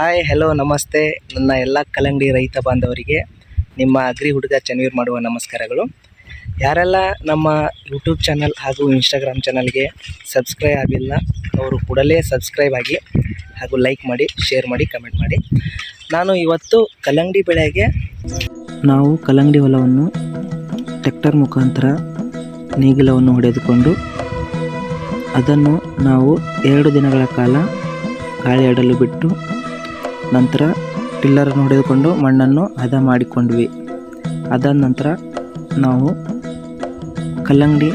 Hi hello ನಮಸ್ತೆ. ನನ್ನ ಎಲ್ಲ ಕಲ್ಲಂಗಡಿ ರೈತ ಬಾಂಧವರಿಗೆ, ನಿಮ್ಮ ಅಗ್ರಿ ಹುಡುಗ ಚನ್ವೀರ್ ಮಾಡುವ ನಮಸ್ಕಾರಗಳು. ಯಾರೆಲ್ಲ ನಮ್ಮ ಯೂಟ್ಯೂಬ್ ಚಾನಲ್ ಹಾಗೂ ಇನ್ಸ್ಟಾಗ್ರಾಮ್ ಚಾನಲ್ಗೆ ಸಬ್ಸ್ಕ್ರೈಬ್ ಆಗಿಲ್ಲ, ಅವರು ಕೂಡಲೇ ಸಬ್ಸ್ಕ್ರೈಬ್ ಆಗಿ ಹಾಗೂ ಲೈಕ್ ಮಾಡಿ ಶೇರ್ ಮಾಡಿ ಕಮೆಂಟ್ ಮಾಡಿ. ನಾನು ಇವತ್ತು ಕಲ್ಲಂಗಡಿ ಬೆಳೆಗೆ ನಾವು ಕಲ್ಲಂಗಡಿ ಹೊಲವನ್ನು ಟ್ರ್ಯಾಕ್ಟರ್ ಮುಖಾಂತರ ನೇಗಿಲವನ್ನು ಹೊಡೆದುಕೊಂಡು, ಅದನ್ನು ನಾವು ಎರಡು ದಿನಗಳ ಕಾಲ ಗಾಳಿ ಆಡಲು ಬಿಟ್ಟು ನಂತರ ಟಿಲ್ಲರನ್ನು ಹೊಡೆದುಕೊಂಡು ಮಣ್ಣನ್ನು ಹದ ಮಾಡಿಕೊಂಡ್ವಿ. ಅದಾದ ನಂತರ ನಾವು ಕಲ್ಲಂಗಡಿ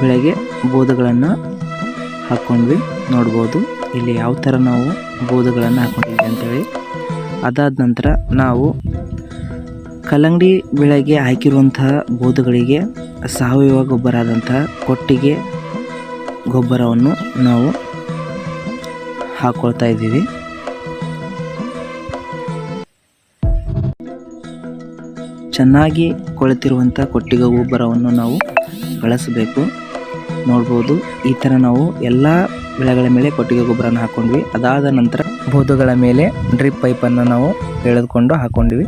ಬೆಳೆಗೆ ಬೋಧಗಳನ್ನು ಹಾಕ್ಕೊಂಡ್ವಿ ನೋಡ್ಬೋದು ಇಲ್ಲಿ ಯಾವ ಥರ ನಾವು ಬೋಧಗಳನ್ನು ಹಾಕ್ಕೊಂಡಿದ್ವಿ ಅಂತೇಳಿ. ಅದಾದ ನಂತರ ನಾವು ಕಲ್ಲಂಗಡಿ ಬೆಳೆಗೆ ಹಾಕಿರುವಂತಹ ಬೋಧಗಳಿಗೆ ಸಾವಯವ ಗೊಬ್ಬರ ಆದಂತಹ ಕೊಟ್ಟಿಗೆ ಗೊಬ್ಬರವನ್ನು ನಾವು ಹಾಕ್ಕೊಳ್ತಾ ಇದ್ದೀವಿ. ಚೆನ್ನಾಗಿ ಕೊಳೆತಿರುವಂಥ ಕೊಟ್ಟಿಗೆ ಗೊಬ್ಬರವನ್ನು ನಾವು ಬಳಸಬೇಕು. ನೋಡ್ಬೋದು, ಈ ಥರ ನಾವು ಎಲ್ಲ ಬೆಳೆಗಳ ಮೇಲೆ ಕೊಟ್ಟಿಗೆ ಗೊಬ್ಬರನ ಹಾಕ್ಕೊಂಡ್ವಿ ಅದಾದ ನಂತರ ಬೋದುಗಳ ಮೇಲೆ ಡ್ರಿಪ್ ಪೈಪನ್ನು ನಾವು ಎಳೆದುಕೊಂಡು ಹಾಕ್ಕೊಂಡ್ವಿ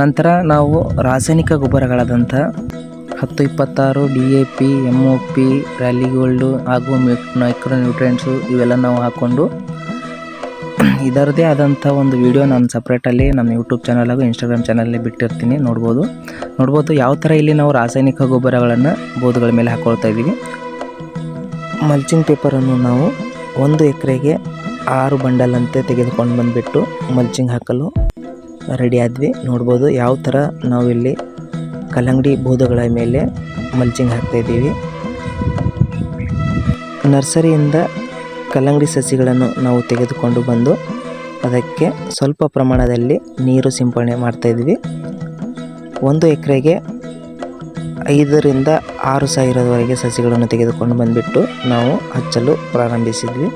ನಂತರ ನಾವು ರಾಸಾಯನಿಕ ಗೊಬ್ಬರಗಳಾದಂಥ ಹತ್ತು ಇಪ್ಪತ್ತಾರು D A P, M O P rally gold ಹಾಗೂ ಮೈಕ್ರೋ ನ್ಯೂಟ್ರಿಯೆಂಟ್ಸು ಇವೆಲ್ಲ ನಾವು ಹಾಕ್ಕೊಂಡು ಇದರದೇ ಆದಂಥ ಒಂದು ವಿಡಿಯೋ ನಾನು ಸಪ್ರೇಟಲ್ಲಿ ನಮ್ಮ ಯೂಟ್ಯೂಬ್ ಚಾನಲ್ ಹಾಗೂ ಇನ್ಸ್ಟಾಗ್ರಾಮ್ ಚಾನಲಲ್ಲಿ ಬಿಟ್ಟಿರ್ತೀನಿ. ನೋಡ್ಬೋದು. ನೋಡ್ಬೋದು ಯಾವ ಥರ ಇಲ್ಲಿ ನಾವು ರಾಸಾಯನಿಕ ಗೊಬ್ಬರಗಳನ್ನು ಬೋಧುಗಳ ಮೇಲೆ ಹಾಕ್ಕೊಳ್ತಾ ಇದ್ದೀವಿ. ಮಲ್ಚಿಂಗ್ ಪೇಪರನ್ನು ನಾವು ಒಂದು ಎಕರೆಗೆ ಆರು ಬಂಡಲ್ ಅಂತೆ ತೆಗೆದುಕೊಂಡು ಬಂದುಬಿಟ್ಟು ಮಲ್ಚಿಂಗ್ ಹಾಕಲು ರೆಡಿ ಆದ್ವಿ. ನೋಡ್ಬೋದು ಯಾವ ಥರ ನಾವಿಲ್ಲಿ ಕಲ್ಲಂಗಡಿ ಬೋಧಗಳ ಮೇಲೆ ಮಲ್ಚಿಂಗ್ ಹಾಕ್ತಾಯಿದ್ದೀವಿ ನರ್ಸರಿಯಿಂದ ಕಲ್ಲಂಗಡಿ ಸಸಿಗಳನ್ನು ನಾವು ತೆಗೆದುಕೊಂಡು ಬಂದು ಅದಕ್ಕೆ ಸ್ವಲ್ಪ ಪ್ರಮಾಣದಲ್ಲಿ ನೀರು ಸಿಂಪಡಣೆ ಮಾಡ್ತಾಯಿದ್ವಿ ಒಂದು ಎಕರೆಗೆ ಐದರಿಂದ ಆರು ಸಾವಿರದವರೆಗೆ ಸಸಿಗಳನ್ನು ತೆಗೆದುಕೊಂಡು ಬಂದುಬಿಟ್ಟು ನಾವು ಹಚ್ಚಲು ಪ್ರಾರಂಭಿಸಿದ್ವಿ.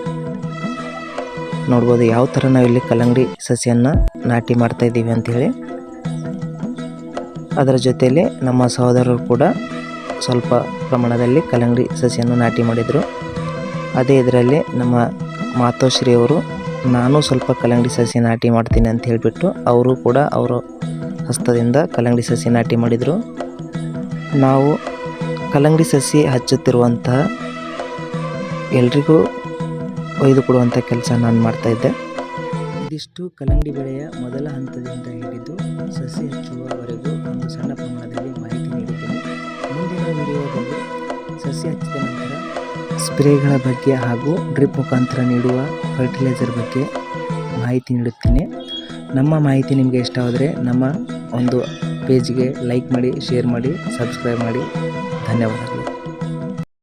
ನೋಡ್ಬೋದು ಯಾವ ಥರ ನಾವಿಲ್ಲಿ ಕಲ್ಲಂಗಡಿ ಸಸಿಯನ್ನು ನಾಟಿ ಮಾಡ್ತಾಯಿದ್ದೀವಿ ಅಂಥೇಳಿ ಅದರ ಜೊತೆಯಲ್ಲಿ ನಮ್ಮ ಸಹೋದರರು ಕೂಡ ಸ್ವಲ್ಪ ಪ್ರಮಾಣದಲ್ಲಿ ಕಲ್ಲಂಗಡಿ ಸಸಿಯನ್ನು ನಾಟಿ ಮಾಡಿದರು. ಅದೇ ಇದರಲ್ಲಿ ನಮ್ಮ ಮಾತೋಶ್ರೀಯವರು ನಾನು ಸ್ವಲ್ಪ ಕಲ್ಲಂಗಡಿ ಸಸಿ ನಾಟಿ ಮಾಡ್ತೀನಿ ಅಂತ ಹೇಳಿಬಿಟ್ಟು ಅವರು ಕೂಡ ಅವರು ಹಸ್ತದಿಂದ ಕಲ್ಲಂಗಡಿ ಸಸಿ ನಾಟಿ ಮಾಡಿದರು. ನಾವು ಕಲ್ಲಂಗಡಿ ಸಸಿ ಹಚ್ಚುತ್ತಿರುವಂತಹ ಎಲ್ರಿಗೂ ಒಯ್ದು ಕೊಡುವಂಥ ಕೆಲಸ ನಾನು ಮಾಡ್ತಾಯಿದ್ದೆ ಇದಿಷ್ಟು ಕಲ್ಲಂಗಡಿ ಬೆಳೆಯ ಮೊದಲ ಹಂತದಿಂದ ಹಿಡಿದು ಸಸಿ ಹಚ್ಚುವವರೆಗೂ ಒಂದು ಸಣ್ಣ ಪ್ರಮಾಣದಲ್ಲಿ ಮಾಹಿತಿ ನೀಡಿದ್ದೇನೆ. ಮುಂದಿನ ವಿಡಿಯೋದಲ್ಲಿ ಸಸಿ ಹಚ್ಚಿದ ನಂತರ ಸ್ಪ್ರೇಗಳ ಬಗ್ಗೆ ಹಾಗೂ ಡ್ರಿಪ್ ಮುಖಾಂತರ ನೀಡುವ ಫರ್ಟಿಲೈಸರ್ ಬಗ್ಗೆ ಮಾಹಿತಿ ನೀಡುತ್ತೇನೆ. ನಮ್ಮ ಮಾಹಿತಿ ನಿಮಗೆ ಇಷ್ಟವಾದರೆ ನಮ್ಮ ಒಂದು ಪೇಜ್ಗೆ ಲೈಕ್ ಮಾಡಿ ಶೇರ್ ಮಾಡಿ ಸಬ್ಸ್ಕ್ರೈಬ್ ಮಾಡಿ. ಧನ್ಯವಾದಗಳು.